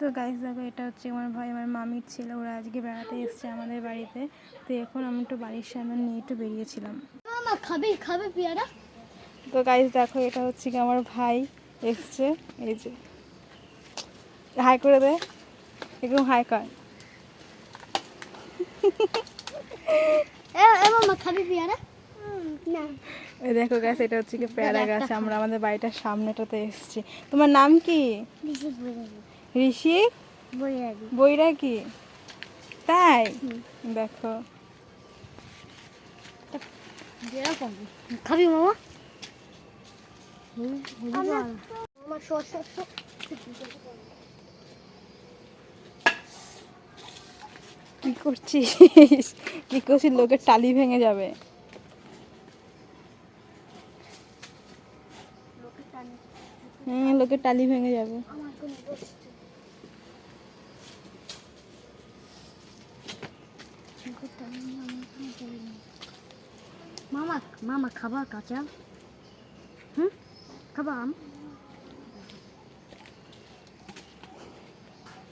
তো গাইস দেখো এটা হচ্ছে আমার ভাই আমার মামির ছেলে। ওরা আজকে বেড়াতে এসছে আমাদের বাড়িতে। তো এখন আমি একটু বাড়ির সামনে নিয়ে একটু বেরিয়েছিলাম। খাবে খাবে পেয়ারা? তো গাইস দেখো এটা হচ্ছে কি আমার ভাই এসছে। এই যে হাই করে দে। একদম হাই কর। দেখো গাছ এটা হচ্ছে কি পেয়ারা গাছ। আমরা আমাদের বাড়িটার সামনেটাতে এসছি। তোমার নাম কি? ঋষি? কি তাই? দেখো। যেরকম। খাবি মামা? কি করছিস? কি করছিস? লোকের টালি ভেঙে যাবে। হুম লোকের টালি ভেঙে যাবে আমার কোনো বস্তু মামা মামা খাবার কাঁচা? হুম? খাবা আম?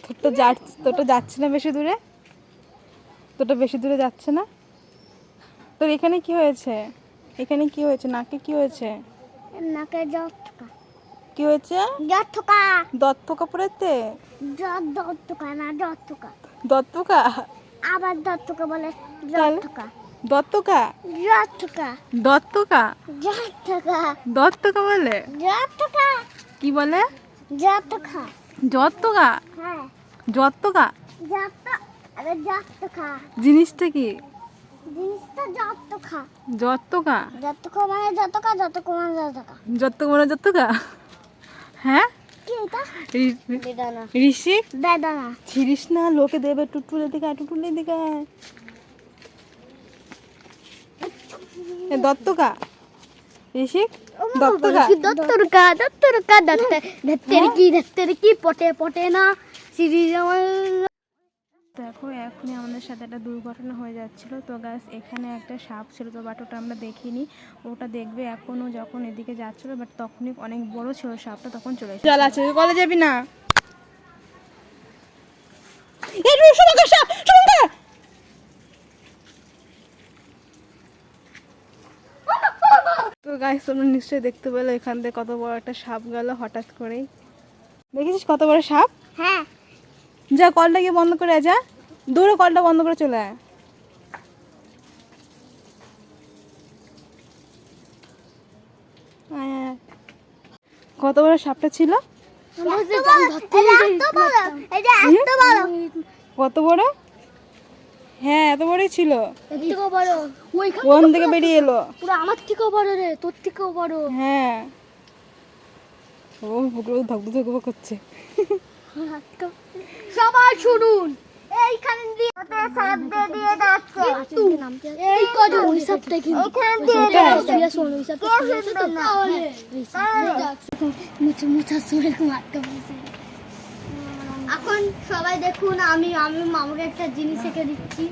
তোর তো যা তোর তো যাচ্ছে না বেশি দূরে? তোরটা বেশি দূরে যাচ্ছে না? তোর এখানে কি হয়েছে? এখানে কি হয়েছে? নাকে কি হয়েছে? নাকে জ্বর ঠোকা। কি হয়েছে? জ্বর ঠোকা। দত্ত কাপড়েতে জ্বর জ্বর ঠোকা না জ্বর ঠোকা। দত্তকা আবার জ্বর ঠোকা বলে দত্তকা। জ্বর দত্তকা। জ্বর দত্তকা। বলে? ঠোকা কি বলে? ঠোকা যত্তকা? হ্যাঁ। জ্বর ঠোকা জিনিসটা কি? জিনিসটা জ্বর ঠোকা মানে মানে মানে হ্যাঁ? ঋষিক? ছিড়িস না? লোকে দেবে টুটুলের দিকে টুটুলের দিকে দত্তকা। ঋষিক দত্তকা। দত্তরকা দত্তরকা দত্ত দত্তের কি দত্তের কি পটে পটে না সিরি দেখো এখনই আমাদের সাথে একটা দুর্ঘটনা হয়ে যাচ্ছিল। তো গাছ এখানে একটা সাপ ছিল তো বাট ওটা আমরা দেখিনি। ওটা দেখবে এখনও যখন এদিকে যাচ্ছিল বাট তখনই অনেক বড় ছিল সাপটা তখন চলে চল আছে কলে যাবি না এই রুই, শুভঙ্কর সাপ, শুভঙ্কর! তো গাছ তোমরা নিশ্চয়ই দেখতে পেলে এখান থেকে কত বড় একটা সাপ গেল হঠাৎ করেই। দেখেছিস কত বড় সাপ? হ্যাঁ। যা কলটা গিয়ে বন্ধ করে যা। দূরে কলটা বন্ধ করে চলে আয়। কত বড় সাপটা ছিল? কত বড়? হ্যাঁ এত বড়ই ছিল। কোন থেকে বেরিয়ে এলো? পুরো আমার থেকেও বড় রে তোর থেকেও বড়। হ্যাঁ। ও বুকুর ধকধক ধকধক করছে। সবাই শুনুন এইখান দিয়ে সাপ দিয়ে দিয়ে যাচ্ছে। এই কজন? ওই সাপটা কিন্তু এইখান দিয়ে যাচ্ছে। শোন ওই সাপটা মুছে মুছা সুরে মারতে বসে এখন সবাই দেখুন আমি আমি মামাকে একটা জিনিস এঁকে দিচ্ছি।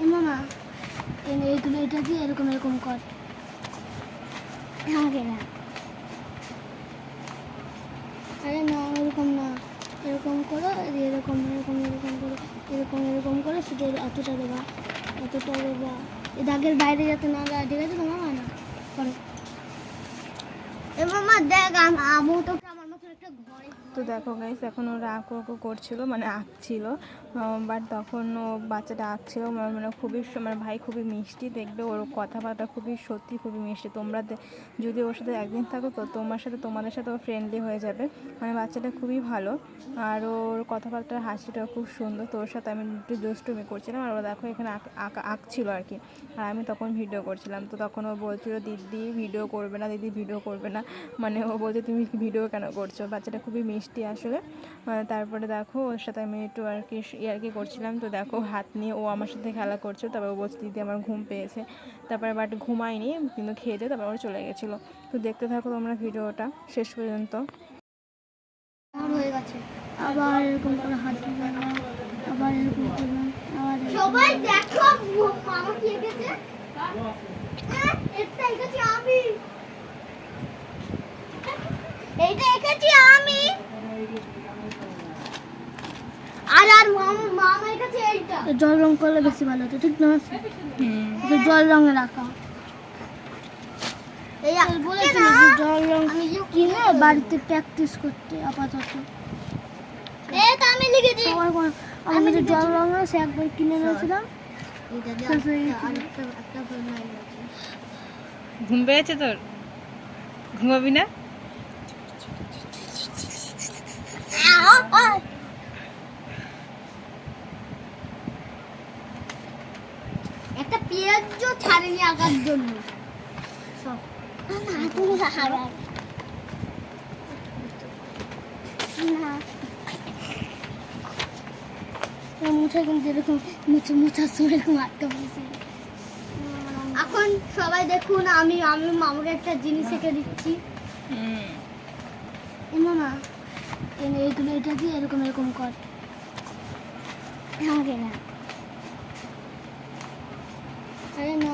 এ মামা এই- এইগুলো এটা দিয়ে এরকম এরকম কর। আমাকে না। আরে না এরকম না। এরকম করো এরকম এরকম এরকম করো এরকম এরকম করে শুধু এতটা দেবা এতটা দেবা। এই দাগের বাইরে যাতে না যায় ঠিক আছে তো মামা? না করো। এ মামা দেখ আমু তোকে তো দেখো গাইস এখন ওরা আঁকো আঁকো করছিল মানে আঁকছিল বাট তখন ও বাচ্চাটা আঁকছিল মানে মানে খুবই মানে ভাই খুবই মিষ্টি, দেখবে ওর কথাবার্তা খুবই সত্যি, খুবই মিষ্টি। তোমরা যদি ওর সাথে একদিন থাকো, তো তোমার সাথে, তোমাদের সাথে ও ফ্রেন্ডলি হয়ে যাবে। মানে বাচ্চাটা খুবই ভালো, আর ওর কথাবার্তার হাসিটাও খুব সুন্দর। তোর সাথে আমি একটু দুষ্টুমি করছিলাম, আর ও দেখো এখানে আঁকা আঁকছিল আর কি। আর আমি তখন ভিডিও করছিলাম, তো তখন ও বলছিল, দিদি ভিডিও করবে না, দিদি ভিডিও করবে না। মানে ও বলছে, তুমি ভিডিও কেন করছ? বাচ্চাটা খুবই মিষ্টি আসলে। তারপরে দেখো ওর সাথে আমি একটু আর কি ইয়ার কি করছিলাম তো দেখো হাত নিয়ে ও আমার সাথে খেলা করছ। তারপর ও বলছে দিদি আমার ঘুম পেয়েছে। তারপরে বাট ঘুমায়নি কিন্তু খেয়ে দিয়ে তারপর ও চলে গেছিল। তো দেখতে থাকো তোমরা ভিডিওটা শেষ পর্যন্ত। হয়ে গেছে। আবার এরকম করে হাত আবার এরকম করলাম আবার সবাই দেখো মামা কি এঁকেছে এটা এঁকেছি আমি। এইটা এঁকেছি আমি। আর আর আমার মামার কাছে এইটা। জল রং করলে বেশি ভালো হতো ঠিক না? হুম জল রঙের আঁকা এই যে জল রং কিনে বাড়িতে প্র্যাকটিস করতে আপাতত। এটা আমি লিখেছি আমার কাছে জল রং আছে একবার কিনে নিয়েছিলাম। ঘুম পেয়েছে তোর? ঘুমাবি না একটা আঁকার জন্য। মুছে কিন্তু এরকম মুছে মুছার এরকম আটকা পড়েছে এখন সবাই দেখুন আমি আমি মামাকে একটা জিনিস এঁকে দিচ্ছি। মামা এইগুলো এটা দিয়ে এরকম এরকম কর। আমাকে না। আরে না।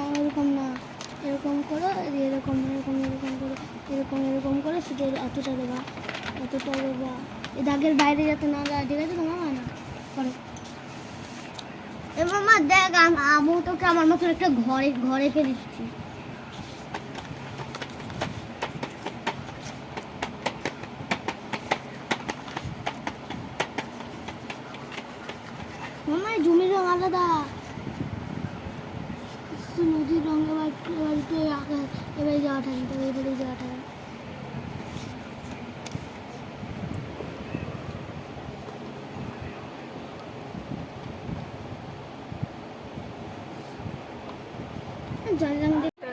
এরকম করো এরকম এরকম এরকম করো, এরকম এরকম করে, শুধু এতটা দেবা এতটা দেবা। এই দাগের বাইরে যাতে না যায়, ঠিক আছে তো মামা? না, করো। এ মামা, দেখ, আম- তোকে আমার মতন একটা ঘরে ঘরে কে দিচ্ছি। মামা জমির রং আলাদা।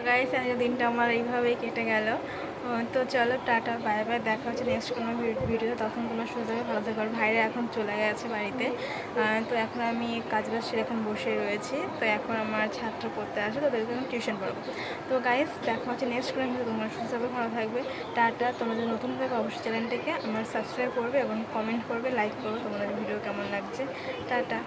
গাইস আজকের দিনটা আমার এইভাবেই কেটে গেল। তো চলো টাটা বাই বাই দেখা হচ্ছে নেক্সট কোনো ভিডিওতে তখন তোমার সুযোগ ভালো থাকবে ভাইরা এখন চলে গেছে বাড়িতে। তো এখন আমি কাজ বাজ এখন বসে রয়েছি। তো এখন আমার ছাত্র পড়তে আসে, তো ওদেরকে এখন টিউশন পড়ব। তো গাইস দেখা হচ্ছে নেক্সট কোনো ভিডিও তোমার হবে ভালো থাকবে। টাটা। তোমরা যদি নতুন থাকবে অবশ্যই চ্যানেলটাকে আমার সাবস্ক্রাইব করবে এবং কমেন্ট করবে লাইক করবে তোমাদের ভিডিও কেমন লাগছে। টাটা।